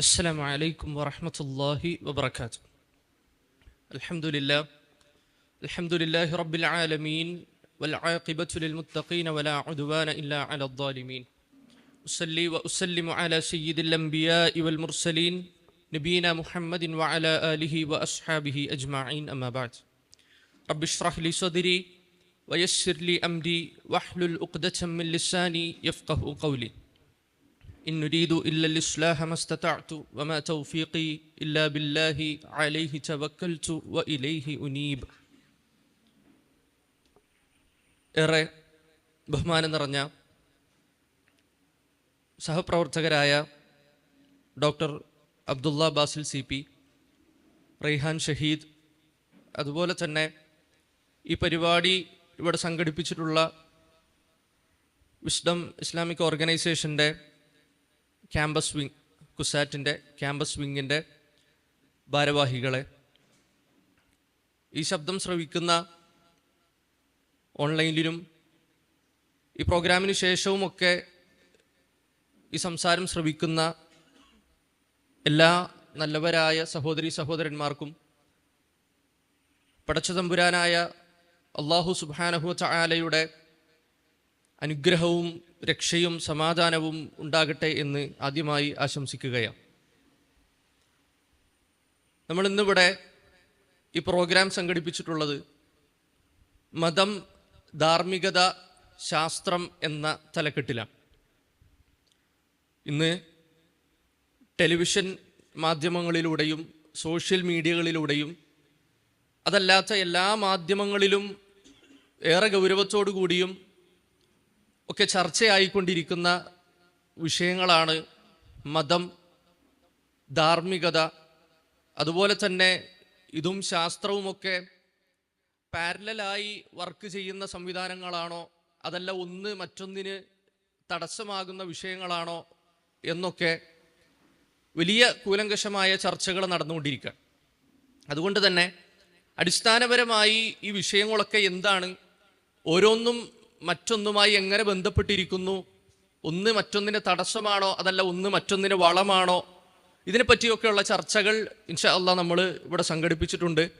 السلام عليكم ورحمة الله وبركاته. الحمد لله الحمد لله رب العالمين والعاقبة للمتقين ولا عدوان إلا على الظالمين. أصلي وأسلم على سيد الأنبياء والمرسلين نبينا محمد وعلى آله وأصحابه أجمعين. أما بعد رب اشرح لي صدري ويسر لي أمري واحلل عقدة من لساني يفقه قولي. إن نريد إلا الإصلاح ما استطعت وما توفيقي إلا بالله عليه توكلت وإليه أنيب ഏറെ ബഹുമാനം നിറഞ്ഞ സഹപ്രവർത്തകരായ doctor Abdulla Basil C P Raihan Shahid അതുപോലെ തന്നെ ഈ പരിപാടി ഇവിടെ സംഘടിപ്പിച്ചിട്ടുള്ള വിസ്ഡം ഇസ്ലാമിക് ഓർഗനൈസേഷൻ്റെ ക്യാമ്പസ് വിങ് കുസാറ്റിന്റെ ക്യാമ്പസ് വിങ്ങിന്റെ ഭാരവാഹികളെ. ഈ ശബ്ദം ശ്രവിക്കുന്ന ഓൺലൈനിലും ഈ പ്രോഗ്രാമിന് ശേഷവുമൊക്കെ ഈ സംസാരം ശ്രവിക്കുന്ന എല്ലാ നല്ലവരായ സഹോദരി സഹോദരന്മാർക്കും പടച്ചതമ്പുരാനായ അള്ളാഹു സുബാനഹു ചായാലയുടെ അനുഗ്രഹവും രക്ഷയും സമാധാനവും ഉണ്ടാകട്ടെ എന്ന് ആദ്യമായി ആശംസിക്കുകയാണ്. നമ്മൾ ഇന്നിവിടെ ഈ പ്രോഗ്രാം സംഘടിപ്പിച്ചിട്ടുള്ളത് മതം ധാർമ്മികത ശാസ്ത്രം എന്ന തലക്കെട്ടിലാണ്. ഇന്ന് ടെലിവിഷൻ മാധ്യമങ്ങളിലൂടെയും സോഷ്യൽ മീഡിയകളിലൂടെയും അതല്ലാത്ത എല്ലാ മാധ്യമങ്ങളിലും ഏറെ ഗൗരവത്തോടു കൂടിയും ഒക്കെ ചർച്ചയായിക്കൊണ്ടിരിക്കുന്ന വിഷയങ്ങളാണ് മതം ധാർമ്മികത അതുപോലെ തന്നെ ഇതും ശാസ്ത്രവുമൊക്കെ പാരലായി വർക്ക് ചെയ്യുന്ന സംവിധാനങ്ങളാണോ അതല്ല ഒന്ന് മറ്റൊന്നിന് തടസ്സമാകുന്ന വിഷയങ്ങളാണോ എന്നൊക്കെ വലിയ കൂലങ്കഷമായ ചർച്ചകൾ നടന്നുകൊണ്ടിരിക്കുക. അതുകൊണ്ട് തന്നെ അടിസ്ഥാനപരമായി ഈ വിഷയങ്ങളൊക്കെ എന്താണ് ഓരോന്നും മറ്റൊന്നുമായി എങ്ങനെ ബന്ധപ്പെട്ടിരിക്കുന്നു? ഒന്ന് മറ്റൊന്നിന് തടസ്സമാണോ? അതല്ല ഒന്ന് മറ്റൊന്നിന് വളമാണോ? ഇതിനെപ്പറ്റിയൊക്കെയുള്ള ചർച്ചകൾ ഇൻഷാ അല്ലാ നമ്മൾ ഇവിടെ സംഘടിപ്പിച്ചിട്ടുണ്ട്.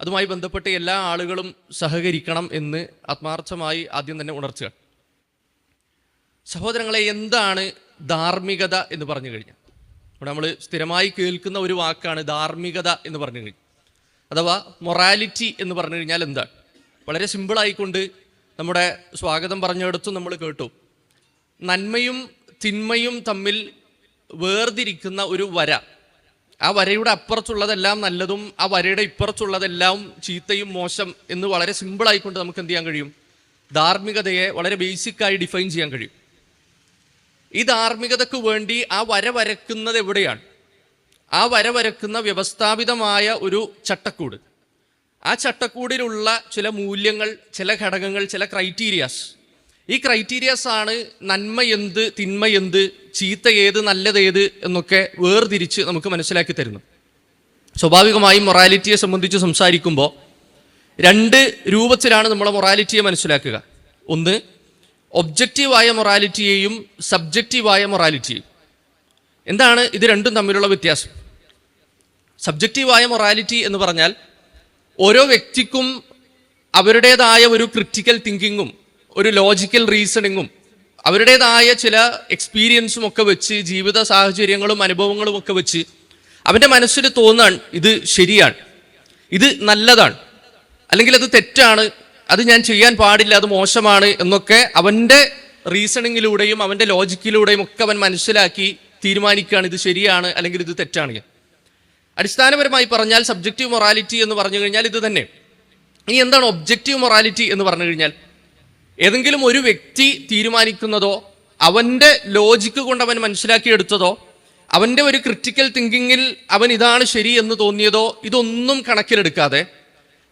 അതുമായി ബന്ധപ്പെട്ട് എല്ലാ ആളുകളും സഹകരിക്കണം എന്ന് ആത്മാർത്ഥമായി ആദ്യം തന്നെ ഉണർത്തുക. സഹോദരങ്ങളെ എന്താണ് ധാർമ്മികത എന്ന് പറഞ്ഞു കഴിഞ്ഞാൽ? ഇവിടെ നമ്മൾ സ്ഥിരമായി കേൾക്കുന്ന ഒരു വാക്കാണ് ധാർമ്മികത എന്ന് പറഞ്ഞു കഴിഞ്ഞാൽ. അഥവാ മൊറാലിറ്റി എന്ന് പറഞ്ഞു കഴിഞ്ഞാൽ എന്താണ്? വളരെ സിമ്പിളായിക്കൊണ്ട് നമ്മുടെ സ്വാഗതം പറഞ്ഞെടുത്തും നമ്മൾ കേട്ടു. നന്മയും തിന്മയും തമ്മിൽ വേർതിരിക്കുന്ന ഒരു വര. ആ വരയുടെ അപ്പുറത്തുള്ളതെല്ലാം നല്ലതും ആ വരയുടെ ഇപ്പുറത്തുള്ളതെല്ലാം ചീത്തയും മോശം എന്ന് വളരെ സിമ്പിളായിക്കൊണ്ട് നമുക്ക് എന്ത് ചെയ്യാൻ കഴിയും? ധാർമ്മികതയെ വളരെ ബേസിക്കായി ഡിഫൈൻ ചെയ്യാൻ കഴിയും. ഈ ധാർമ്മികതയ്ക്ക് വേണ്ടി ആ വര വരക്കുന്നത് എവിടെയാണ്? ആ വര വരക്കുന്ന വ്യവസ്ഥാപിതമായ ഒരു ചട്ടക്കൂട്. ആ ചട്ടക്കൂടിലുള്ള ചില മൂല്യങ്ങൾ ചില ഘടകങ്ങൾ ചില ക്രൈറ്റീരിയാസ് ഈ ക്രൈറ്റീരിയാസ് ആണ് നന്മ എന്ത് തിന്മ എന്ത് ചീത്ത ഏത് നല്ലതേത് എന്നൊക്കെ വേർതിരിച്ച് നമുക്ക് മനസ്സിലാക്കി തരുന്നു സ്വാഭാവികമായും മൊറാലിറ്റിയെ സംബന്ധിച്ച് സംസാരിക്കുമ്പോൾ രണ്ട് രൂപത്തിലാണ് നമ്മൾ മൊറാലിറ്റിയെ മനസ്സിലാക്കുക. ഒന്ന് ഒബ്ജക്റ്റീവായ മൊറാലിറ്റിയെയും സബ്ജക്റ്റീവായ മൊറാലിറ്റിയെയും എന്താണ് ഇത് രണ്ടും തമ്മിലുള്ള വ്യത്യാസം? സബ്ജക്റ്റീവായ മൊറാലിറ്റി എന്ന് പറഞ്ഞാൽ ഓരോ വ്യക്തിക്കും അവരുടേതായ ഒരു ക്രിറ്റിക്കൽ തിങ്കിങ്ങും ഒരു ലോജിക്കൽ റീസണിങ്ങും അവരുടേതായ ചില എക്സ്പീരിയൻസും ഒക്കെ വെച്ച് ജീവിത സാഹചര്യങ്ങളും അനുഭവങ്ങളും ഒക്കെ വെച്ച് അവന്റെ മനസ്സിൽ തോന്നാൻ ഇത് ശരിയാണ്. ഇത് നല്ലതാണ്. അല്ലെങ്കിൽ അത് തെറ്റാണ്. അത് ഞാൻ ചെയ്യാൻ പാടില്ല അത് മോശമാണ് എന്നൊക്കെ അവന്റെ റീസണിങ്ങിലൂടെയും അവന്റെ ലോജിക്കിലൂടെയും ഒക്കെ അവൻ മനസ്സിലാക്കി തീരുമാനിക്കുകയാണ് ഇത് ശരിയാണ് അല്ലെങ്കിൽ ഇത് തെറ്റാണ്. അടിസ്ഥാനപരമായി പറഞ്ഞാൽ സബ്ജക്റ്റീവ് മൊറാലിറ്റി എന്ന് പറഞ്ഞു കഴിഞ്ഞാൽ ഇത് തന്നെ. ഇനി എന്താണ് ഒബ്ജക്റ്റീവ് മൊറാലിറ്റി എന്ന് പറഞ്ഞു കഴിഞ്ഞാൽ? ഏതെങ്കിലും ഒരു വ്യക്തി തീരുമാനിക്കുന്നതോ അവന്റെ ലോജിക്ക് കൊണ്ട് അവൻ മനസ്സിലാക്കിയെടുത്തതോ അവന്റെ ഒരു ക്രിറ്റിക്കൽ തിങ്കിങ്ങിൽ അവൻ ഇതാണ് ശരി എന്ന് തോന്നിയതോ ഇതൊന്നും കണക്കിലെടുക്കാതെ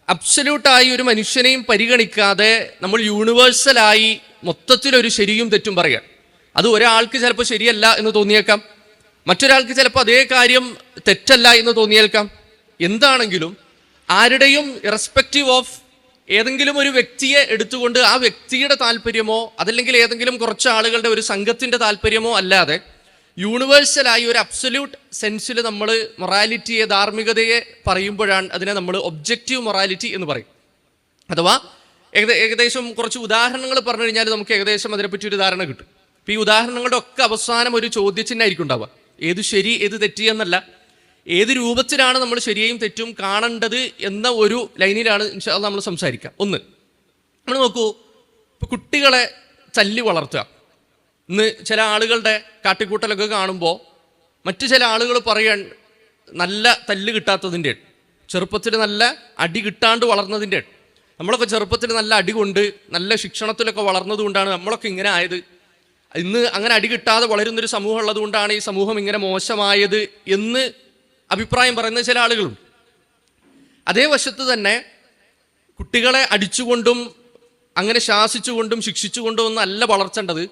അബ്സല്യൂട്ടായി ഒരു മനുഷ്യനെയും പരിഗണിക്കാതെ നമ്മൾ യൂണിവേഴ്സലായി മൊത്തത്തിലൊരു ശരിയും തെറ്റും പറയുക അത് ഒരാൾക്ക് ചിലപ്പോൾ ശരിയല്ല എന്ന് തോന്നിയേക്കാം. മറ്റൊരാൾക്ക് ചിലപ്പോൾ അതേ കാര്യം തെറ്റല്ല എന്ന് തോന്നിയേൽക്കാം. എന്താണെങ്കിലും ആരുടെയും ഇറസ്പെക്റ്റീവ് ഓഫ് ഏതെങ്കിലും ഒരു വ്യക്തിയെ എടുത്തുകൊണ്ട് ആ വ്യക്തിയുടെ താല്പര്യമോ അതല്ലെങ്കിൽ ഏതെങ്കിലും കുറച്ച് ആളുകളുടെ ഒരു സംഘത്തിന്റെ താല്പര്യമോ അല്ലാതെ യൂണിവേഴ്സലായി ഒരു അബ്സല്യൂട്ട് സെൻസിൽ നമ്മൾ മൊറാലിറ്റിയെ ധാർമ്മികതയെ പറയുമ്പോഴാണ് അതിനെ നമ്മൾ ഒബ്ജക്റ്റീവ് മൊറാലിറ്റി എന്ന് പറയും. അഥവാ ഏകദേ ഏകദേശം കുറച്ച് ഉദാഹരണങ്ങൾ പറഞ്ഞു കഴിഞ്ഞാൽ നമുക്ക് ഏകദേശം അതിനെപ്പറ്റി ഒരു ധാരണ കിട്ടും. അപ്പോൾ ഈ ഉദാഹരണങ്ങളുടെ ഒക്കെ അവസാനം ഒരു ചോദ്യചിഹ്നമായിരിക്കും ഉണ്ടാവുക. ഏത് ശരി ഏത് തെറ്റി എന്നല്ല. ഏത് രൂപത്തിലാണ് നമ്മൾ ശരിയും തെറ്റും കാണേണ്ടത് എന്ന ഒരു ലൈനിലാണ് നമ്മൾ സംസാരിക്കുക. ഒന്ന് നമ്മൾ നോക്കൂ ഇപ്പോൾ കുട്ടികളെ ചല്ലി വളർത്തുക. ഇന്ന് ചില ആളുകളുടെ കാട്ടിക്കൂട്ടലൊക്കെ കാണുമ്പോൾ മറ്റു ചില ആളുകൾ പറയാൻ നല്ല തല്ല് കിട്ടാത്തതിന്റെ ചെറുപ്പത്തിൽ നല്ല അടി കിട്ടാണ്ട് വളർന്നതിന്റെ നമ്മളൊക്കെ ചെറുപ്പത്തിൽ നല്ല അടി കൊണ്ട് നല്ല ശിക്ഷണത്തിലൊക്കെ വളർന്നതുകൊണ്ടാണ് നമ്മളൊക്കെ ഇങ്ങനെ ആയത്. ഇന്ന് അങ്ങനെ അടി കിട്ടാതെ വളരുന്നൊരു സമൂഹം ഉള്ളതുകൊണ്ടാണ് ഈ സമൂഹം ഇങ്ങനെ മോശമായത് എന്ന് അഭിപ്രായം പറയുന്ന ചില ആളുകളുണ്ട് അതേ വശത്ത് തന്നെ കുട്ടികളെ അടിച്ചുകൊണ്ടും അങ്ങനെ ശാസിച്ചുകൊണ്ടും ശിക്ഷിച്ചുകൊണ്ടും ഒന്നും അല്ല വളർത്തേണ്ടത്.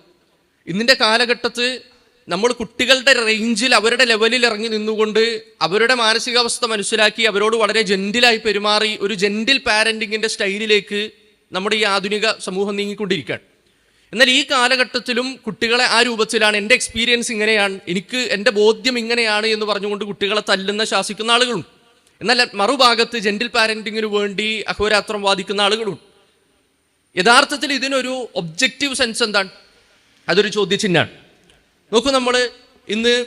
ഇന്നിന്റെ കാലഘട്ടത്ത് നമ്മൾ കുട്ടികളുടെ റേഞ്ചിൽ അവരുടെ ലെവലിൽ ഇറങ്ങി നിന്നുകൊണ്ട് അവരുടെ മാനസികാവസ്ഥ മനസ്സിലാക്കി അവരോട് വളരെ ജെന്റിലായി പെരുമാറി ഒരു ജെന്റിൽ പാരന്റിങ്ങിന്റെ സ്റ്റൈലിലേക്ക് നമ്മുടെ ഈ ആധുനിക സമൂഹം നീങ്ങിക്കൊണ്ടിരിക്കുകയാണ്. എന്നാൽ ഈ കാലഘട്ടത്തിലും കുട്ടികളെ ആ രൂപത്തിലാണ് എന്റെ എക്സ്പീരിയൻസ് ഇങ്ങനെയാണ്. എനിക്ക് എന്റെ ബോധ്യം ഇങ്ങനെയാണ് എന്ന് പറഞ്ഞുകൊണ്ട് കുട്ടികളെ തല്ലുന്ന ശാസിക്കുന്ന ആളുകളുണ്ട്. എന്നാൽ മറുഭാഗത്ത് ജെൻഡിൽ പാരന്റിങ്ങിന് വേണ്ടി അഹോരാത്രം വാദിക്കുന്ന ആളുകളുണ്ട്. യഥാർത്ഥത്തിൽ ഇതിനൊരു ഒബ്ജക്റ്റീവ് സെൻസ് എന്താണ്? അതൊരു ചോദ്യചിഹ്നമാണ്. നോക്കൂ നമ്മൾ ഇന്ന്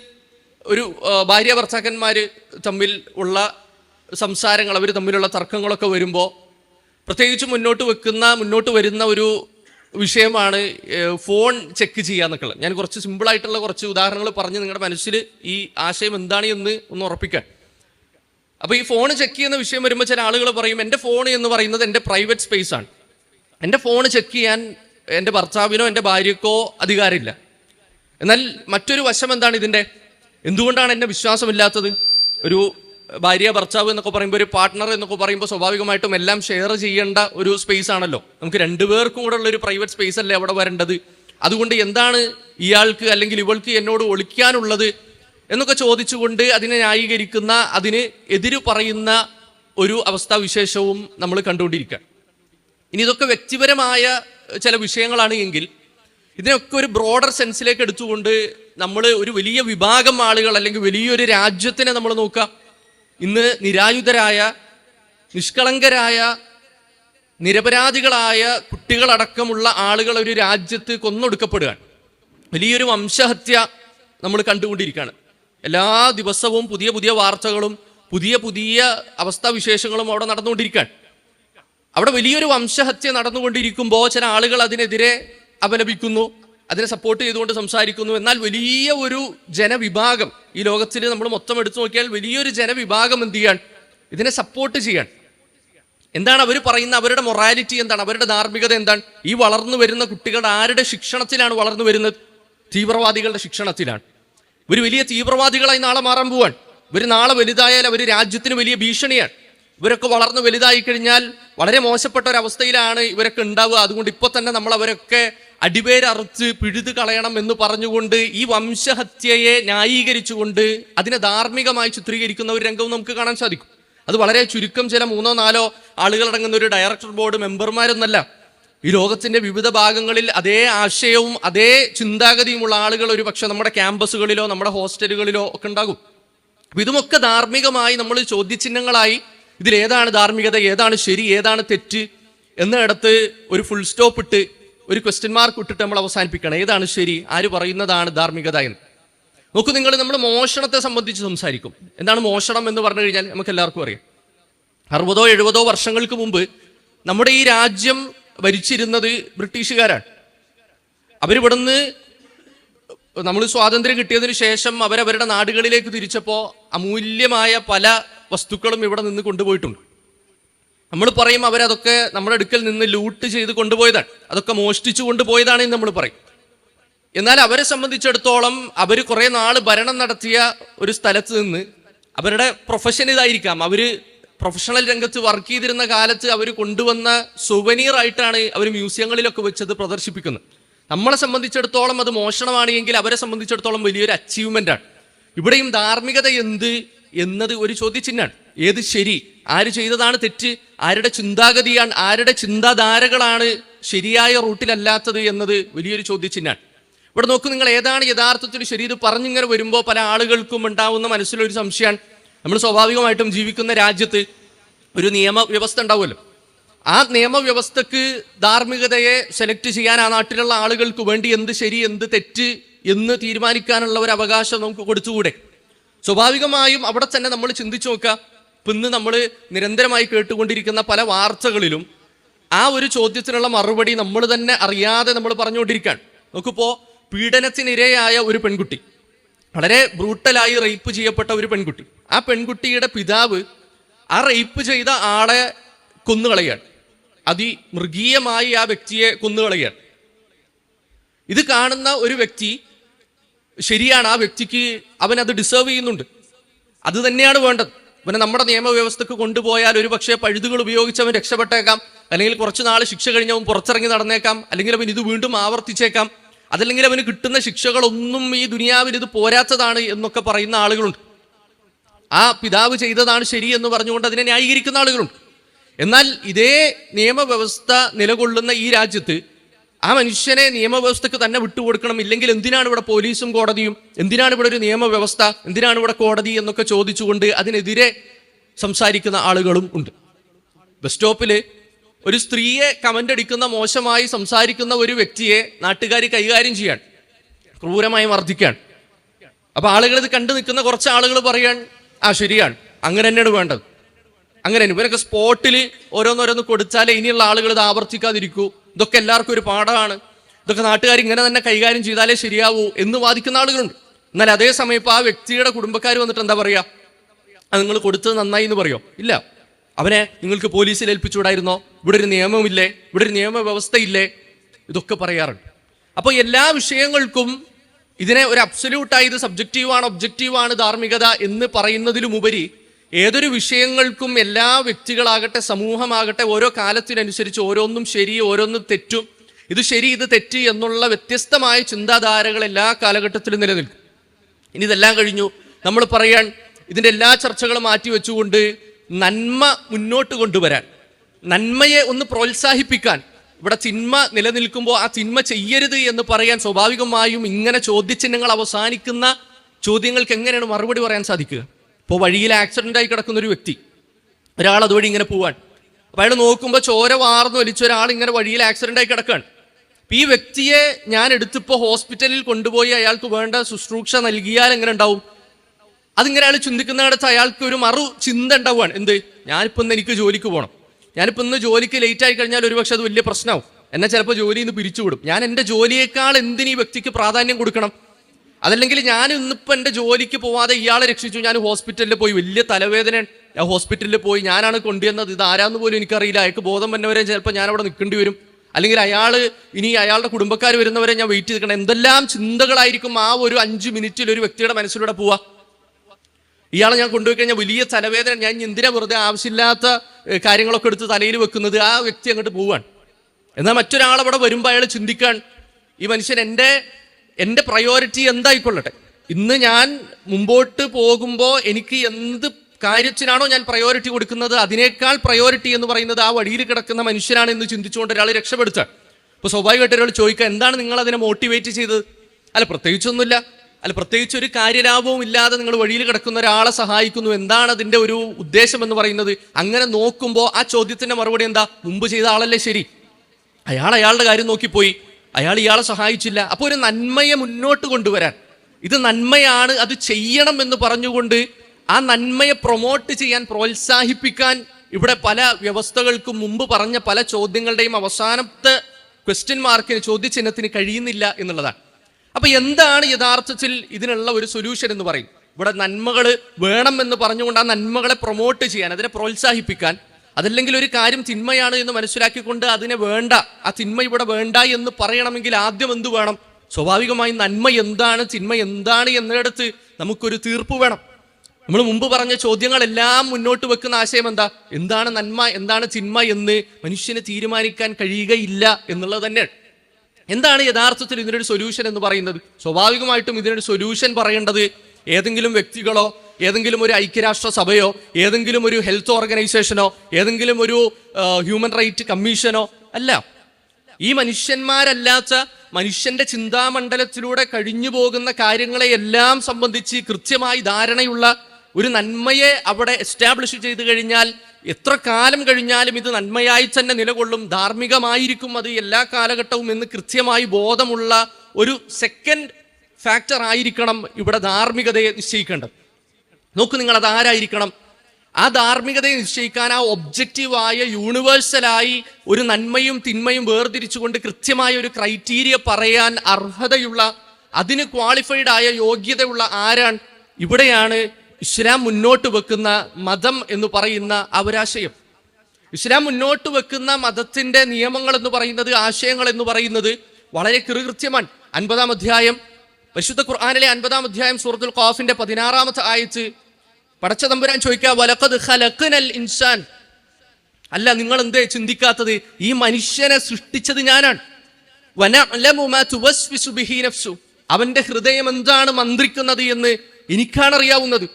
ഒരു ഭാര്യ ഭർത്താക്കന്മാർ തമ്മിൽ ഉള്ള സംസാരങ്ങൾ അവർ തമ്മിലുള്ള തർക്കങ്ങളൊക്കെ വരുമ്പോൾ പ്രത്യേകിച്ച് മുന്നോട്ട് വെക്കുന്ന മുന്നോട്ട് വരുന്ന ഒരു വിഷയമാണ് ഫോൺ ചെക്ക് ചെയ്യുക എന്നൊക്കെയുള്ളത് ഞാൻ കുറച്ച് സിമ്പിളായിട്ടുള്ള കുറച്ച് ഉദാഹരണങ്ങൾ പറഞ്ഞ് നിങ്ങളുടെ മനസ്സിൽ ഈ ആശയം എന്താണ് എന്ന് ഒന്ന് ഉറപ്പിക്കാൻ. അപ്പോൾ ഈ ഫോൺ ചെക്ക് ചെയ്യുന്ന വിഷയം വരുമ്പോൾ ചില ആളുകൾ പറയും എന്റെ ഫോൺ എന്ന് പറയുന്നത് എന്റെ പ്രൈവറ്റ് സ്പേസ് ആണ്. എന്റെ ഫോൺ ചെക്ക് ചെയ്യാൻ എന്റെ ഭർത്താവിനോ എന്റെ ഭാര്യക്കോ അധികാരമില്ല. എന്നാൽ മറ്റൊരു വശം എന്താണ് ഇതിന്റെ? എന്തുകൊണ്ടാണ് എന്നെ വിശ്വാസമില്ലാത്തത്? ഒരു ഭാര്യ ഭർത്താവ് എന്നൊക്കെ പറയുമ്പോൾ ഒരു പാർട്ട്ണർ എന്നൊക്കെ പറയുമ്പോൾ സ്വാഭാവികമായിട്ടും എല്ലാം ഷെയർ ചെയ്യേണ്ട ഒരു സ്പേസ് ആണല്ലോ. നമുക്ക് രണ്ടുപേർക്കും കൂടെ ഉള്ള ഒരു പ്രൈവറ്റ് സ്പേസ് അല്ലേ അവിടെ വരേണ്ടത്? അതുകൊണ്ട് എന്താണ് ഇയാൾക്ക് അല്ലെങ്കിൽ ഇവൾക്ക് എന്നോട് ഒളിക്കാനുള്ളത് എന്നൊക്കെ ചോദിച്ചുകൊണ്ട് അതിനെ ന്യായീകരിക്കുന്ന അതിന് എതിര് പറയുന്ന ഒരു അവസ്ഥാവിശേഷവും നമ്മൾ കണ്ടുകൊണ്ടിരിക്കുക ഇനി ഇതൊക്കെ വ്യക്തിപരമായ ചില വിഷയങ്ങളാണ് എങ്കിൽ ഇതിനൊക്കെ ഒരു ബ്രോഡർ സെൻസിലേക്ക് എടുത്തുകൊണ്ട് നമ്മൾ ഒരു വലിയ വിഭാഗം ആളുകൾ അല്ലെങ്കിൽ വലിയൊരു രാജ്യത്തിനെ നമ്മൾ നോക്കുക. ഇന്ന് നിരായുധരായ നിഷ്കളങ്കരായ നിരപരാധികളായ കുട്ടികളടക്കമുള്ള ആളുകൾ ഒരു രാജ്യത്ത് കൊന്നൊടുക്കപ്പെടുകയാണ്. വലിയൊരു വംശഹത്യ നമ്മൾ കണ്ടുകൊണ്ടിരിക്കുകയാണ്. എല്ലാ ദിവസവും പുതിയ പുതിയ വാർത്തകളും പുതിയ പുതിയ അവസ്ഥാവിശേഷങ്ങളും അവിടെ നടന്നുകൊണ്ടിരിക്കുകയാണ്. അവിടെ വലിയൊരു വംശഹത്യ നടന്നുകൊണ്ടിരിക്കുമ്പോൾ ചില ആളുകൾ അതിനെതിരെ അപലപിക്കുന്നു. അതിനെ സപ്പോർട്ട് ചെയ്തുകൊണ്ട് സംസാരിക്കുന്നു. എന്നാൽ വലിയ ഒരു ജനവിഭാഗം ഈ ലോകത്തിൽ നമ്മൾ മൊത്തം എടുത്തു നോക്കിയാൽ വലിയൊരു ജനവിഭാഗം എന്ത് ചെയ്യാൻ ഇതിനെ സപ്പോർട്ട് ചെയ്യാൻ എന്താണ് അവർ പറയുന്ന അവരുടെ മൊറാലിറ്റി എന്താണ്? അവരുടെ ധാർമ്മികത എന്താണ്? ഈ വളർന്നു വരുന്ന കുട്ടികളുടെ ആരുടെ ശിക്ഷണത്തിലാണ് വളർന്നു വരുന്നത്? തീവ്രവാദികളുടെ ശിക്ഷണത്തിലാണ്. ഇവർ വലിയ തീവ്രവാദികളായി നാളെ മാറാൻ പോവാൻ ഇവർ നാളെ വലുതായാൽ അവർ രാജ്യത്തിന് വലിയ ഭീഷണിയാണ്. ഇവരൊക്കെ വളർന്ന് വലുതായി കഴിഞ്ഞാൽ വളരെ മോശപ്പെട്ട ഒരു അവസ്ഥയിലാണ് ഇവരൊക്കെ ഉണ്ടാവുക. അതുകൊണ്ട് ഇപ്പോൾ തന്നെ നമ്മൾ അവരൊക്കെ അടിവേരറുത്ത് പിഴുതു കളയണം എന്ന് പറഞ്ഞുകൊണ്ട് ഈ വംശഹത്യയെ ന്യായീകരിച്ചുകൊണ്ട് അതിനെ ധാർമ്മികമായി ചിത്രീകരിക്കുന്ന ഒരു രംഗവും നമുക്ക് കാണാൻ സാധിക്കും. അത് വളരെ ചുരുക്കം ചില മൂന്നോ നാലോ ആളുകളടങ്ങുന്ന ഒരു ഡയറക്ടർ ബോർഡ് മെമ്പർമാരൊന്നല്ല ഈ ലോകത്തിന്റെ വിവിധ ഭാഗങ്ങളിൽ അതേ ആശയവും അതേ ചിന്താഗതിയുമുള്ള ആളുകൾ ഒരു പക്ഷെ നമ്മുടെ ക്യാമ്പസുകളിലോ നമ്മുടെ ഹോസ്റ്റലുകളിലോ ഒക്കെ ഉണ്ടാകും. അപ്പൊ ഇതുമൊക്കെ ധാർമ്മികമായി നമ്മൾ ചോദ്യചിഹ്നങ്ങളായി ഇതിൽ ഏതാണ് ധാർമ്മികത ഏതാണ് ശരി ഏതാണ് തെറ്റ് എന്നിടത്ത് ഒരു ഫുൾ സ്റ്റോപ്പ് ഇട്ട് ഒരു ക്വസ്റ്റ്യൻ മാർക്ക് ഇട്ടിട്ട് നമ്മൾ അവസാനിപ്പിക്കണം. ഏതാണ് ശരി? ആര് പറയുന്നതാണ് ധാർമ്മികത എന്ന്? നോക്കൂ നിങ്ങൾ നമ്മൾ മോഷണത്തെ സംബന്ധിച്ച് സംസാരിക്കും. എന്താണ് മോഷണം എന്ന് പറഞ്ഞു കഴിഞ്ഞാൽ നമുക്ക് എല്ലാവർക്കും അറിയാം. അറുപതോ എഴുപതോ വർഷങ്ങൾക്ക് മുമ്പ് നമ്മുടെ ഈ രാജ്യം ഭരിച്ചിരുന്നത് ബ്രിട്ടീഷുകാരാണ്. അവരിവിടുന്ന് നമ്മൾ സ്വാതന്ത്ര്യം കിട്ടിയതിന് ശേഷം അവരവരുടെ നാടുകളിലേക്ക് തിരിച്ചപ്പോൾ അമൂല്യമായ പല വസ്തുക്കളും ഇവിടെ നിന്ന് കൊണ്ടുപോയിട്ടുണ്ട്. നമ്മൾ പറയും അവരതൊക്കെ നമ്മുടെ അടുക്കൽ നിന്ന് ലൂട്ട് ചെയ്ത് കൊണ്ടുപോയതാണ്. അതൊക്കെ മോഷ്ടിച്ചു കൊണ്ടുപോയതാണ് എന്ന് നമ്മൾ പറയും. എന്നാൽ അവരെ സംബന്ധിച്ചിടത്തോളം അവർ കുറേ നാൾ ഭരണം നടത്തിയ ഒരു സ്ഥലത്ത് നിന്ന് അവരുടെ പ്രൊഫഷൻ ഇതായിരിക്കാം. അവർ പ്രൊഫഷണൽ രംഗത്ത് വർക്ക് ചെയ്തിരുന്ന കാലത്ത് അവർ കൊണ്ടുവന്ന സുവനീർ ആയിട്ടാണ് അവർ മ്യൂസിയങ്ങളിലൊക്കെ വെച്ചത് പ്രദർശിപ്പിക്കുന്നത്. നമ്മളെ സംബന്ധിച്ചിടത്തോളം അത് മോഷണമാണ് എങ്കിൽ അവരെ സംബന്ധിച്ചിടത്തോളം വലിയൊരു അച്ചീവ്മെന്റ് ആണ്. ഇവിടെയും ധാർമ്മികത എന്ത്? എന്നത് ഒരു ചോദ്യചിഹ്നാണ് ഏത് ശരി? ആര് ചെയ്തതാണ് തെറ്റ്? ആരുടെ ചിന്താഗതിയാണ്? ആരുടെ ചിന്താധാരകളാണ് ശരിയായ റൂട്ടിലല്ലാത്തത് എന്നത് വലിയൊരു ചോദ്യചിഹ്നാണ് ഇവിടെ നോക്കൂ നിങ്ങൾ ഏതാണ് യഥാർത്ഥത്തിൽ ശരി ഇത് പറഞ്ഞിങ്ങനെ വരുമ്പോൾ പല ആളുകൾക്കും ഉണ്ടാവുന്ന മനസ്സിലൊരു സംശയമാണ്. നമ്മൾ സ്വാഭാവികമായിട്ടും ജീവിക്കുന്ന രാജ്യത്ത് ഒരു നിയമവ്യവസ്ഥ ഉണ്ടാവുമല്ലോ. ആ നിയമവ്യവസ്ഥക്ക് ധാർമ്മികതയെ സെലക്ട് ചെയ്യാൻ ആ നാട്ടിലുള്ള ആളുകൾക്ക് വേണ്ടി എന്ത് ശരി എന്ത് തെറ്റ് എന്ന് തീരുമാനിക്കാനുള്ള ഒരു അവകാശം നമുക്ക് കൊടുത്തുകൂടെ? സ്വാഭാവികമായും അവിടെ തന്നെ നമ്മൾ ചിന്തിച്ചു നോക്കുക. പിന്നെ നമ്മൾ നിരന്തരമായി കേട്ടുകൊണ്ടിരിക്കുന്ന പല വാർത്തകളിലും ആ ഒരു ചോദ്യത്തിനുള്ള മറുപടി നമ്മൾ തന്നെ അറിയാതെ നമ്മൾ പറഞ്ഞുകൊണ്ടിരിക്കുകയാണ്. നോക്കിപ്പോ പീഡനത്തിനിരയായ ഒരു പെൺകുട്ടി. വളരെ ബ്രൂട്ടലായി റേപ്പ് ചെയ്യപ്പെട്ട ഒരു പെൺകുട്ടി. ആ പെൺകുട്ടിയുടെ പിതാവ് ആ റേപ്പ് ചെയ്ത ആളെ കൊന്നുകളയാണ്. അതിമൃഗീയമായി ആ വ്യക്തിയെ കൊന്നുകളയാണ്. ഇത് കാണുന്ന ഒരു വ്യക്തി ശരിയാണ് ആ വ്യക്തിക്ക് അവൻ അത് ഡിസേർവ് ചെയ്യുന്നുണ്ട്. അത് തന്നെയാണ് വേണ്ടത്. ഇവനെ നമ്മുടെ നിയമവ്യവസ്ഥക്ക് കൊണ്ടുപോയാൽ ഒരു പക്ഷേ പഴുതുകൾ ഉപയോഗിച്ച് അവൻ രക്ഷപ്പെട്ടേക്കാം. അല്ലെങ്കിൽ കുറച്ച് നാൾ ശിക്ഷ കഴിഞ്ഞ് അവൻ പുറത്തിറങ്ങി നടന്നേക്കാം. അല്ലെങ്കിൽ അവൻ ഇത് വീണ്ടും ആവർത്തിച്ചേക്കാം. അതല്ലെങ്കിൽ അവന് കിട്ടുന്ന ശിക്ഷകളൊന്നും ഈ ദുനിയാവിൽ ഇത് പോരാത്തതാണ് എന്നൊക്കെ പറയുന്ന ആളുകളുണ്ട്. ആ പിതാവ് ചെയ്തതാണ് ശരി എന്ന് പറഞ്ഞുകൊണ്ട് അതിനെ ന്യായീകരിക്കുന്ന ആളുകളുണ്ട്. എന്നാൽ ഇതേ നിയമവ്യവസ്ഥ നിലകൊള്ളുന്ന ഈ രാജ്യത്ത് ആ മനുഷ്യനെ നിയമവ്യവസ്ഥക്ക് തന്നെ വിട്ടുകൊടുക്കണം. ഇല്ലെങ്കിൽ എന്തിനാണ് ഇവിടെ പോലീസും കോടതിയും? എന്തിനാണ് ഇവിടെ ഒരു നിയമവ്യവസ്ഥ? എന്തിനാണ് ഇവിടെ കോടതി എന്നൊക്കെ ചോദിച്ചുകൊണ്ട് അതിനെതിരെ സംസാരിക്കുന്ന ആളുകളും ഉണ്ട്. ബസ് സ്റ്റോപ്പിൽ ഒരു സ്ത്രീയെ കമന്റ് അടിക്കുന്ന മോശമായി സംസാരിക്കുന്ന ഒരു വ്യക്തിയെ നാട്ടുകാർ കൈകാര്യം ചെയ്യാൻ ക്രൂരമായി മർദ്ദിക്കാൻ അപ്പൊ ആളുകൾ ഇത് കണ്ടു നിൽക്കുന്ന കുറച്ച് ആളുകൾ പറയാൻ ആ ശരിയാണ്. അങ്ങനെ തന്നെയാണ് വേണ്ടത്. അങ്ങനെ ഇവരൊക്കെ സ്പോട്ടിൽ ഓരോന്നോരോന്ന് കൊടുത്താലേ ഇനിയുള്ള ആളുകൾ ഇത് ആവർത്തിക്കാതിരിക്കൂ. ഇതൊക്കെ എല്ലാവർക്കും ഒരു പാഠമാണ്. ഇതൊക്കെ നാട്ടുകാർ ഇങ്ങനെ തന്നെ കൈകാര്യം ചെയ്താലേ ശരിയാവൂ എന്ന് വാദിക്കുന്ന ആളുകളുണ്ട്. എന്നാൽ അതേസമയം ഇപ്പൊ ആ വ്യക്തിയുടെ കുടുംബക്കാർ വന്നിട്ട് എന്താ പറയാ? അത് നിങ്ങൾ കൊടുത്തത് നന്നായി എന്ന് പറയോ? ഇല്ല. അവനെ നിങ്ങൾക്ക് പോലീസിൽ ഏൽപ്പിച്ചുകൂടായിരുന്നോ ഇവിടെ ഒരു നിയമമില്ലേ? ഇവിടെ ഒരു നിയമ നിയമവ്യവസ്ഥയില്ലേ? ഇതൊക്കെ പറയാറുണ്ട്. അപ്പോൾ എല്ലാ വിഷയങ്ങൾക്കും ഇതിനെ ഒരു അബ്സല്യൂട്ടായി ഇത് സബ്ജക്റ്റീവാണ് ഒബ്ജക്റ്റീവാണ് ധാർമ്മികത എന്ന് പറയുന്നതിലുമുപരി ഏതൊരു വിഷയങ്ങൾക്കും എല്ലാ വ്യക്തികളാകട്ടെ സമൂഹമാകട്ടെ ഓരോ കാലത്തിനനുസരിച്ച് ഓരോന്നും ശരി ഓരോന്നും തെറ്റും. ഇത് ശരി ഇത് തെറ്റ് എന്നുള്ള വ്യത്യസ്തമായ ചിന്താധാരകൾ എല്ലാ കാലഘട്ടത്തിലും നിലനിൽക്കും. ഇനി ഇതെല്ലാം കഴിഞ്ഞു. നമ്മൾ പറയാൻ ഇതിന്റെ എല്ലാ ചർച്ചകളും മാറ്റി വെച്ചുകൊണ്ട് നന്മ മുന്നോട്ട് കൊണ്ടുവരാൻ നന്മയെ ഒന്ന് പ്രോത്സാഹിപ്പിക്കാൻ. ഇവിടെ തിന്മ നിലനിൽക്കുമ്പോൾ ആ തിന്മ ചെയ്യരുത് എന്ന് പറയാൻ സ്വാഭാവികമായും ഇങ്ങനെ ചോദ്യചിഹ്നങ്ങൾ അവസാനിക്കുന്ന ചോദ്യങ്ങൾക്ക് എങ്ങനെയാണ് മറുപടി പറയാൻ സാധിക്കുക? ഇപ്പോൾ വഴിയിൽ ആക്സിഡന്റ് ആയി കിടക്കുന്ന ഒരു വ്യക്തി. ഒരാൾ അതുവഴി ഇങ്ങനെ പോവാൻ അപ്പോൾ അയാൾ നോക്കുമ്പോൾ ചോര വാർന്ന് വലിച്ച ഒരാൾ ഇങ്ങനെ വഴിയിൽ ആക്സിഡന്റ് ആയി കിടക്കുകയാണ് അപ്പം ഈ വ്യക്തിയെ ഞാൻ എടുത്തിപ്പോൾ ഹോസ്പിറ്റലിൽ കൊണ്ടുപോയി അയാൾക്ക് വേണ്ട ശുശ്രൂഷ നൽകിയാൽ എങ്ങനെ ഉണ്ടാവും? അതിങ്ങനെ അയാൾ ചിന്തിക്കുന്നിടത്ത് അയാൾക്ക് ഒരു മറു ചിന്ത ഉണ്ടാവുകയാണ്. എന്ത്? ഞാനിപ്പോൾ ഇന്ന് എനിക്ക് ജോലിക്ക് പോകണം ഞാനിപ്പോൾ ഇന്ന് ജോലിക്ക് ലേറ്റ് ആയി കഴിഞ്ഞാൽ ഒരുപക്ഷെ അത് വലിയ പ്രശ്നമാവും എന്നെ ചിലപ്പോൾ ജോലിയിൽ നിന്ന് പിരിച്ചുവിടും. ഞാൻ എന്റെ ജോലിയേക്കാൾ എന്തിന് ഈ വ്യക്തിക്ക് പ്രാധാന്യം കൊടുക്കണം? അതല്ലെങ്കിൽ ഞാൻ ഇന്നിപ്പോൾ എന്റെ ജോലിക്ക് പോവാതെ ഇയാളെ രക്ഷിച്ചു. ഞാൻ ഹോസ്പിറ്റലിൽ പോയി. വലിയ തലവേദന ഹോസ്പിറ്റലിൽ പോയി. ഞാനാണ് കൊണ്ടുവന്നത്. ഇത് ആരാന്ന് പോലും എനിക്കറിയില്ല. അയാൾക്ക് ബോധം വന്നവരെ ചിലപ്പോൾ ഞാൻ അവിടെ നിൽക്കേണ്ടി വരും. അല്ലെങ്കിൽ അയാൾ ഇനി അയാളുടെ കുടുംബക്കാർ വരുന്നവരെ ഞാൻ വെയിറ്റ് ചെയ്തിരിക്കണം. എന്തെല്ലാം ചിന്തകളായിരിക്കും ആ ഒരു അഞ്ച് മിനിറ്റിൽ ഒരു വ്യക്തിയുടെ മനസ്സിലൂടെ പോവാ ഇയാളെ ഞാൻ കൊണ്ടുപോയി കഴിഞ്ഞാൽ വലിയ തലവേദന. ഞാൻ എന്തിനാ വെറുതെ ആവശ്യമില്ലാത്ത കാര്യങ്ങളൊക്കെ എടുത്ത് തലയിൽ വെക്കുന്നത്? ആ വ്യക്തി അങ്ങോട്ട് പോവാണ് എന്നാൽ മറ്റൊരാൾ അവിടെ വരുമ്പോൾ അയാൾ ചിന്തിക്കാൻ ഈ മനുഷ്യൻ എന്റെ എന്റെ പ്രയോറിറ്റി എന്തായിക്കൊള്ളട്ടെ? ഇന്ന് ഞാൻ മുമ്പോട്ട് പോകുമ്പോൾ എനിക്ക് എന്ത് കാര്യത്തിനാണോ ഞാൻ പ്രയോറിറ്റി കൊടുക്കുന്നത് അതിനേക്കാൾ പ്രയോറിറ്റി എന്ന് പറയുന്നത് ആ വഴിയിൽ കിടക്കുന്ന മനുഷ്യനാണ് എന്ന് ചിന്തിച്ചുകൊണ്ട് ഒരാൾ രക്ഷപ്പെടുത്തുക അപ്പോൾ സ്വാഭാവികമായിട്ട് ഒരാൾ ചോദിക്കുക എന്താണ് നിങ്ങൾ അതിനെ മോട്ടിവേറ്റ് ചെയ്തത്? അല്ല പ്രത്യേകിച്ചൊന്നുമില്ല. അല്ല പ്രത്യേകിച്ച് ഒരു കാര്യലാഭവും ഇല്ലാതെ നിങ്ങൾ വഴിയിൽ കിടക്കുന്ന ഒരാളെ സഹായിക്കുന്നു. എന്താണ് അതിന്റെ ഒരു ഉദ്ദേശം എന്ന് പറയുന്നത്? അങ്ങനെ നോക്കുമ്പോൾ ആ ചോദ്യത്തിന്റെ മറുപടി എന്താ? മുമ്പ് ചെയ്ത ആളല്ലേ ശരി. അയാൾ അയാളുടെ കാര്യം നോക്കിപ്പോയി. അയാൾ ഇയാളെ സഹായിച്ചില്ല. അപ്പോൾ ഒരു നന്മയെ മുന്നോട്ട് കൊണ്ടുവരാൻ. ഇത് നന്മയാണ് അത് ചെയ്യണം എന്ന് പറഞ്ഞുകൊണ്ട് ആ നന്മയെ പ്രൊമോട്ട് ചെയ്യാൻ പ്രോത്സാഹിപ്പിക്കാൻ ഇവിടെ പല വ്യവസ്ഥകൾക്കും മുമ്പ് പറഞ്ഞ പല ചോദ്യങ്ങളുടെയും അവസാനത്തെ ക്വസ്റ്റ്യൻ മാർക്കിന് ചോദ്യചിഹ്നത്തിന് കഴിയുന്നില്ല എന്നുള്ളതാണ്. അപ്പൊ എന്താണ് യഥാർത്ഥത്തിൽ ഇതിനുള്ള ഒരു സൊല്യൂഷൻ എന്ന് പറയും? ഇവിടെ നന്മകൾ എന്ന് പറഞ്ഞുകൊണ്ട് ആ നന്മകളെ പ്രൊമോട്ട് ചെയ്യാൻ അതിനെ പ്രോത്സാഹിപ്പിക്കാൻ അതല്ലെങ്കിൽ ഒരു കാര്യം തിന്മയാണ് എന്ന് മനസ്സിലാക്കിക്കൊണ്ട് അതിനെ വേണ്ട ആ തിന്മ ഇവിടെ വേണ്ട എന്ന് പറയണമെങ്കിൽ ആദ്യം എന്ത് വേണം? സ്വാഭാവികമായി നന്മ എന്താണ് തിന്മ എന്താണ് എന്നിടത്ത് നമുക്കൊരു തീർപ്പ് വേണം. നമ്മൾ മുമ്പ് പറഞ്ഞ ചോദ്യങ്ങളെല്ലാം മുന്നോട്ട് വെക്കുന്ന ആശയം എന്താ? എന്താണ് നന്മ എന്താണ് തിന്മ എന്ന് മനുഷ്യന് തീരുമാനിക്കാൻ കഴിയുകയില്ല എന്നുള്ളത് തന്നെയാണ്. എന്താണ് യഥാർത്ഥത്തിൽ ഇതിനൊരു സൊല്യൂഷൻ എന്ന് പറയുന്നത്? സ്വാഭാവികമായിട്ടും ഇതിനൊരു സൊല്യൂഷൻ പറയേണ്ടത് ഏതെങ്കിലും വ്യക്തികളോ ഏതെങ്കിലും ഒരു ഐക്യരാഷ്ട്ര സഭയോ ഏതെങ്കിലും ഒരു ഹെൽത്ത് ഓർഗനൈസേഷനോ ഏതെങ്കിലും ഒരു ഹ്യൂമൻ റൈറ്റ് കമ്മീഷനോ അല്ല. ഈ മനുഷ്യന്മാരല്ലാത്ത മനുഷ്യന്റെ ചിന്താമണ്ഡലത്തിലൂടെ കഴിഞ്ഞു പോകുന്ന കാര്യങ്ങളെയെല്ലാം സംബന്ധിച്ച് കൃത്യമായി ധാരണയുള്ള ഒരു നന്മയെ അവിടെ എസ്റ്റാബ്ലിഷ് ചെയ്തു കഴിഞ്ഞാൽ എത്ര കാലം കഴിഞ്ഞാലും ഇത് നന്മയായി തന്നെ നിലകൊള്ളും. ധാർമ്മികമായിരിക്കും അത് എല്ലാ കാലഘട്ടവും എന്ന് കൃത്യമായി ബോധമുള്ള ഒരു സെക്കൻഡ് ഫാക്ടർ ആയിരിക്കണം ഇവിടെ ധാർമ്മികതയെ നിശ്ചയിക്കേണ്ടത്. നോക്കൂ നിങ്ങൾ അത് ആരായിരിക്കണം? ആ ധാർമ്മികതയെ നിശ്ചയിക്കാൻ ആ ഒബ്ജക്റ്റീവായ യൂണിവേഴ്സലായി ഒരു നന്മയും തിന്മയും വേർതിരിച്ചുകൊണ്ട് കൃത്യമായ ഒരു ക്രൈറ്റീരിയ പറയാൻ അർഹതയുള്ള അതിന് ക്വാളിഫൈഡ് ആയ യോഗ്യതയുള്ള ആരാണ്? ഇവിടെയാണ് ഇസ്ലാം മുന്നോട്ട് വെക്കുന്ന മതം എന്ന് പറയുന്ന അവരാശയം. ഇസ്ലാം മുന്നോട്ട് വെക്കുന്ന മതത്തിന്റെ നിയമങ്ങൾ എന്ന് പറയുന്നത് ആശയങ്ങൾ എന്ന് പറയുന്നത് വളരെ കൃകൃത്യമാണ്. അൻപതാം അധ്യായം പരിശുദ്ധ ഖുർആാനിലെ അൻപതാം അധ്യായം സൂറത്തുൽ ഖാഫിന്റെ പതിനാറാമത്തെ ആയത്ത് പടച്ച തമ്പുരാൻ ചോദിക്കുക ഇൻസാൻ. അല്ല നിങ്ങൾ എന്തേ ചിന്തിക്കാത്തത്? ഈ മനുഷ്യനെ സൃഷ്ടിച്ചത് ഞാനാണ്. അവന്റെ ഹൃദയം എന്താണ് മന്ത്രിക്കുന്നത് എന്ന് എനിക്കാണ് അറിയാവുന്നത്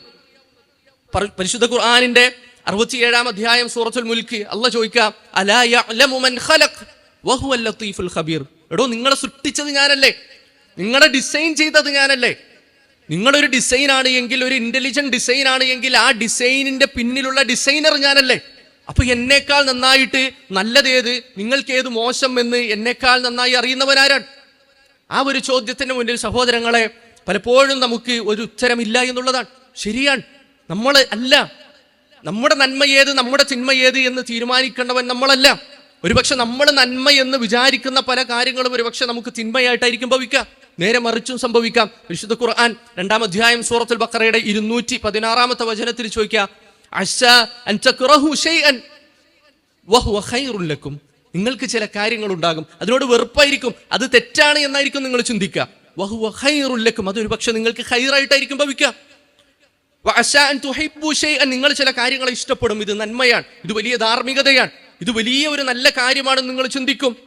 പരി- പരിശുദ്ധ ഖുർആാനിന്റെ അറുപത്തിയേഴാം അധ്യായം സൂറത്തുൽ മുൽക്ക് അല്ല ചോദിക്കാം അലാ ഖബീർ. എടോ നിങ്ങളെ സൃഷ്ടിച്ചത് ഞാനല്ലേ? നിങ്ങളെ ഡിസൈൻ ചെയ്തത് ഞാനല്ലേ? നിങ്ങളൊരു ഡിസൈൻ ആണ് എങ്കിൽ ഒരു ഇന്റലിജന്റ് ഡിസൈൻ ആണ് എങ്കിൽ ആ ഡിസൈനിന്റെ പിന്നിലുള്ള ഡിസൈനർ ഞാനല്ലേ? അപ്പൊ എന്നേക്കാൾ നന്നായിട്ട് നല്ലതേത് നിങ്ങൾക്ക് ഏത് മോശം എന്ന് എന്നേക്കാൾ നന്നായി അറിയുന്നവനാരാണ്? ആ ഒരു ചോദ്യത്തിന് മുന്നിൽ സഹോദരങ്ങളെ പലപ്പോഴും നമുക്ക് ഒരു ഉത്തരമില്ല എന്നുള്ളതാണ്. ശരിയാണ്. നമ്മൾ അല്ല. നമ്മുടെ നന്മ ഏത്? നമ്മുടെ തിന്മ ഏത് എന്ന് തീരുമാനിക്കേണ്ടവൻ നമ്മളല്ല. ഒരുപക്ഷെ നമ്മൾ നന്മ എന്ന് വിചാരിക്കുന്ന പല കാര്യങ്ങളും ഒരുപക്ഷെ നമുക്ക് തിന്മയായിട്ടായിരിക്കും ഭവിക്കാം നേരെ മറിച്ചും സംഭവിക്കാം. വിശുദ്ധ ഖുർആൻ രണ്ടാം അധ്യായം സൂറത്തുൽ ബക്കറയുടെ ഇരുന്നൂറ്റി പതിനാറാമത്തെ വചനത്തിൽ ചോദിക്കാം നിങ്ങൾക്ക് ചില കാര്യങ്ങൾ ഉണ്ടാകും അതിനോട് വെറുപ്പായിരിക്കും. അത് തെറ്റാണ് എന്നായിരിക്കും നിങ്ങൾ ചിന്തിക്കുക. വഹുവ അതൊരു പക്ഷെ നിങ്ങൾക്ക് ഹൈറായിട്ടായിരിക്കും ഭവിക്കുക. നിങ്ങൾ ചില കാര്യങ്ങളെ ഇഷ്ടപ്പെടും. ഇത് നന്മയാണ്. ഇത് വലിയ ധാർമ്മികതയാണ്. ഇത് വലിയ ഒരു നല്ല കാര്യമാണെന്ന് നിങ്ങൾ ചിന്തിക്കും.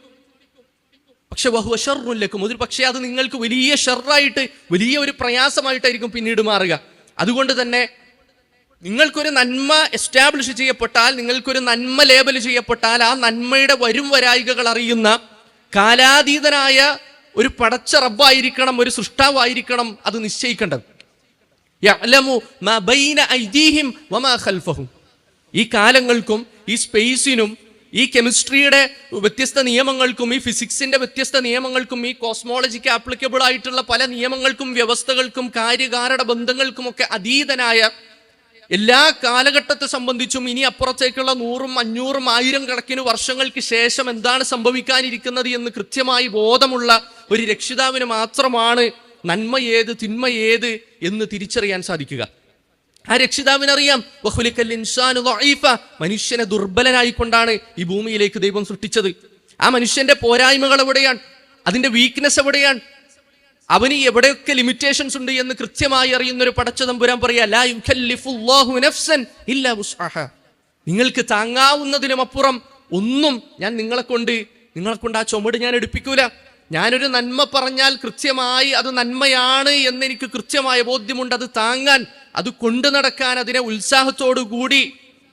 പക്ഷെ വഹുവ ഷർറുൻ ലക്കും. ഒരു പക്ഷേ അത് നിങ്ങൾക്ക് വലിയ ഷർറായിട്ട് വലിയ ഒരു പ്രയാസമായിട്ടായിരിക്കും പിന്നീട് മാറുക. അതുകൊണ്ട് തന്നെ നിങ്ങൾക്കൊരു നന്മ എസ്റ്റാബ്ലിഷ് ചെയ്യപ്പെട്ടാൽ നിങ്ങൾക്കൊരു നന്മ ലേബൽ ചെയ്യപ്പെട്ടാൽ ആ നന്മയുടെ വരും വരായികകൾ അറിയുന്ന കാലാതീതനായ ഒരു പടച്ച റബ്ബായിരിക്കണം ഒരു സൃഷ്ടാവായിരിക്കണം അത് നിശ്ചയിക്കേണ്ടത്. ഈ കാലങ്ങൾക്കും ഈ സ്പേസിനും ഈ കെമിസ്ട്രിയുടെ വ്യത്യസ്ത നിയമങ്ങൾക്കും ഈ ഫിസിക്സിന്റെ വ്യത്യസ്ത നിയമങ്ങൾക്കും ഈ കോസ്മോളജിക്ക് ആപ്ലിക്കബിൾ ആയിട്ടുള്ള പല നിയമങ്ങൾക്കും വ്യവസ്ഥകൾക്കും കാര്യകാരണ ബന്ധങ്ങൾക്കുമൊക്കെ അതീതനായ എല്ലാ കാലഘട്ടത്തെ സംബന്ധിച്ചും ഇനി അപ്പുറത്തേക്കുള്ള നൂറും അഞ്ഞൂറും ആയിരം കണക്കിന് വർഷങ്ങൾക്ക് ശേഷം എന്താണ് സംഭവിക്കാനിരിക്കുന്നത് എന്ന് കൃത്യമായി ബോധമുള്ള ഒരു രക്ഷിതാവിന് മാത്രമാണ് നന്മ ഏത് തിന്മ ഏത് എന്ന് തിരിച്ചറിയാൻ സാധിക്കുക. ആ രക്ഷിതാവിനറിയാം. മനുഷ്യനെ ദുർബലനായിക്കൊണ്ടാണ് ഈ ഭൂമിയിലേക്ക് ദൈവം സൃഷ്ടിച്ചത്. ആ മനുഷ്യന്റെ പോരായ്മകൾ എവിടെയാണ്? അതിന്റെ വീക്ക്നെസ് എവിടെയാണ്? അവന് എവിടെയൊക്കെ ലിമിറ്റേഷൻസ് ഉണ്ട് എന്ന് കൃത്യമായി അറിയുന്ന ഒരു പടച്ച തമ്പുരാൻ പറയാ. നിങ്ങൾക്ക് താങ്ങാവുന്നതിനും അപ്പുറം ഒന്നും ഞാൻ നിങ്ങളെ കൊണ്ട് നിങ്ങളെ കൊണ്ട് ആ ചുമട് ഞാൻ എടുപ്പിക്കൂല. ഞാനൊരു നന്മ പറഞ്ഞാൽ കൃത്യമായി അത് നന്മയാണ് എന്ന് എനിക്ക് കൃത്യമായ ബോധ്യമുണ്ട്. അത് താങ്ങാൻ അത് കൊണ്ടു നടക്കാൻ അതിനെ ഉത്സാഹത്തോടു കൂടി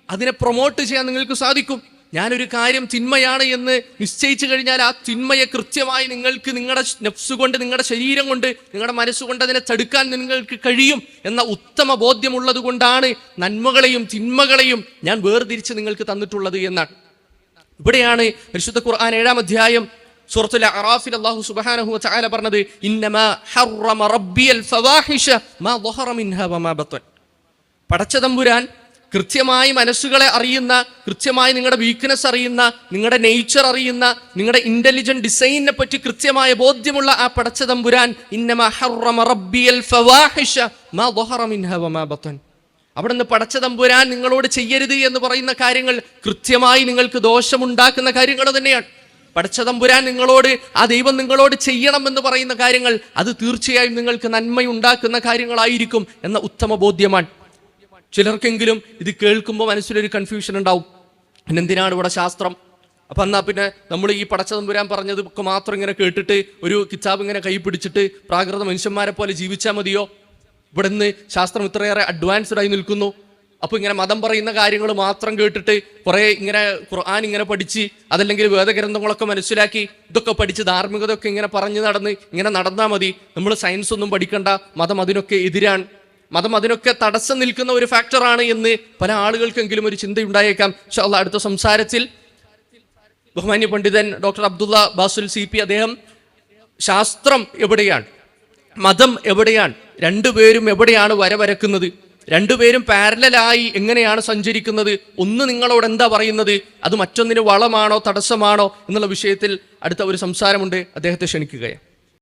അതിനെ പ്രൊമോട്ട് ചെയ്യാൻ നിങ്ങൾക്ക് സാധിക്കും. ഞാനൊരു കാര്യം തിന്മയാണ് എന്ന് നിശ്ചയിച്ചു കഴിഞ്ഞാൽ ആ തിന്മയെ കൃത്യമായി നിങ്ങൾക്ക് നിങ്ങളുടെ നെഫ്സ് കൊണ്ട് നിങ്ങളുടെ ശരീരം കൊണ്ട് നിങ്ങളുടെ മനസ്സുകൊണ്ട് അതിനെ തടുക്കാൻ നിങ്ങൾക്ക് കഴിയും എന്ന ഉത്തമ ബോധ്യമുള്ളത് കൊണ്ടാണ് നന്മകളെയും തിന്മകളെയും ഞാൻ വേർതിരിച്ച് നിങ്ങൾക്ക് തന്നിട്ടുള്ളത് എന്നാണ്. ഇവിടെയാണ് പരിശുദ്ധ ഖുർആൻ ഏഴാം അധ്യായം സൂറത്തുൽ അറാഫിൽ അല്ലാഹു സുബ്ഹാനഹു വ തആല പറഞ്ഞത് ഇന്നമാ ഹറമ റബ്ബിയൽ ഫവാഹിഷ മാ ളഹറ മിൻഹാ വമാ ബത്തൻ. പടച്ച തമ്പുരാൻ കൃത്യമായി മനസ്സുകളെ അറിയുന്ന കൃത്യമായി നിങ്ങളുടെ വീക്ക്നെസ് അറിയുന്ന നിങ്ങളുടെ നേച്ചർ അറിയുന്ന നിങ്ങളുടെ ഇന്റലിജന്റ് ഡിസൈനിനെ പറ്റി കൃത്യമായ ബോധ്യമുള്ള ആ പടച്ച തമ്പുരാൻ ഇന്നമാ ഹറമ റബ്ബിയൽ ഫവാഹിഷ മാ ളഹറ മിൻഹാ വമാ ബത്തൻ. അവിടുന്ന് പടച്ച തമ്പുരാൻ നിങ്ങളോട് ചെയ്യരുത് എന്ന് പറയുന്ന കാര്യങ്ങൾ കൃത്യമായി നിങ്ങൾക്ക് ദോഷമുണ്ടാക്കുന്ന കാര്യങ്ങൾ തന്നെയാണ്. പടച്ച തമ്പുരാൻ നിങ്ങളോട് ആ ദൈവം നിങ്ങളോട് ചെയ്യണമെന്ന് പറയുന്ന കാര്യങ്ങൾ അത് തീർച്ചയായും നിങ്ങൾക്ക് നന്മയുണ്ടാക്കുന്ന കാര്യങ്ങളായിരിക്കും എന്ന ഉത്തമ ബോധ്യമാണ്. ചിലർക്കെങ്കിലും ഇത് കേൾക്കുമ്പോൾ മനസ്സിലൊരു കൺഫ്യൂഷൻ ഉണ്ടാവും. പിന്നെന്തിനാണ് ഇവിടെ ശാസ്ത്രം? അപ്പൊ എന്നാ പിന്നെ നമ്മൾ ഈ പടച്ചതമ്പുരാൻ പറഞ്ഞത് ഒക്കെ മാത്രം ഇങ്ങനെ കേട്ടിട്ട് ഒരു കിതാബ് ഇങ്ങനെ കൈ പിടിച്ചിട്ട് പ്രാകൃത മനുഷ്യന്മാരെ പോലെ ജീവിച്ചാൽ മതിയോ? ഇവിടെ നിന്ന് ശാസ്ത്രം ഇത്രയേറെ അഡ്വാൻസ്ഡ് ആയി നിൽക്കുന്നു. അപ്പോൾ ഇങ്ങനെ മതം പറയുന്ന കാര്യങ്ങൾ മാത്രം കേട്ടിട്ട് കുറേ ഇങ്ങനെ ഖുർആൻ ഇങ്ങനെ പഠിച്ച് അതല്ലെങ്കിൽ വേദഗ്രന്ഥങ്ങളൊക്കെ മനസ്സിലാക്കി ഇതൊക്കെ പഠിച്ച് ധാർമ്മികതയൊക്കെ ഇങ്ങനെ പറഞ്ഞു നടന്ന് ഇങ്ങനെ നടന്നാൽ മതി. നമ്മൾ സയൻസ് ഒന്നും പഠിക്കണ്ട. മതം അതിനൊക്കെ എതിരാണ്. മതം അതിനൊക്കെ തടസ്സം നിൽക്കുന്ന ഒരു ഫാക്ടറാണ് എന്ന് പല ആളുകൾക്കെങ്കിലും ഒരു ചിന്തയുണ്ടായേക്കാം. ഇൻഷാ അള്ളാ അടുത്ത സംസാരത്തിൽ ബഹുമാന്യ പണ്ഡിതൻ doctor Abdullah Basul C P അദ്ദേഹം ശാസ്ത്രം എവിടെയാണ്? മതം എവിടെയാണ്? രണ്ടുപേരും എവിടെയാണ് വര വരക്കുന്നത്? രണ്ടുപേരും പാരലായി എങ്ങനെയാണ് സഞ്ചരിക്കുന്നത്? ഒന്ന് നിങ്ങളോട് എന്താ പറയുന്നത്? അത് മറ്റൊന്നിന് വളമാണോ തടസ്സമാണോ? എന്നുള്ള വിഷയത്തിൽ അടുത്ത ഒരു സംസാരമുണ്ട്. അദ്ദേഹത്തെ ക്ഷണിക്കുകയാണ്.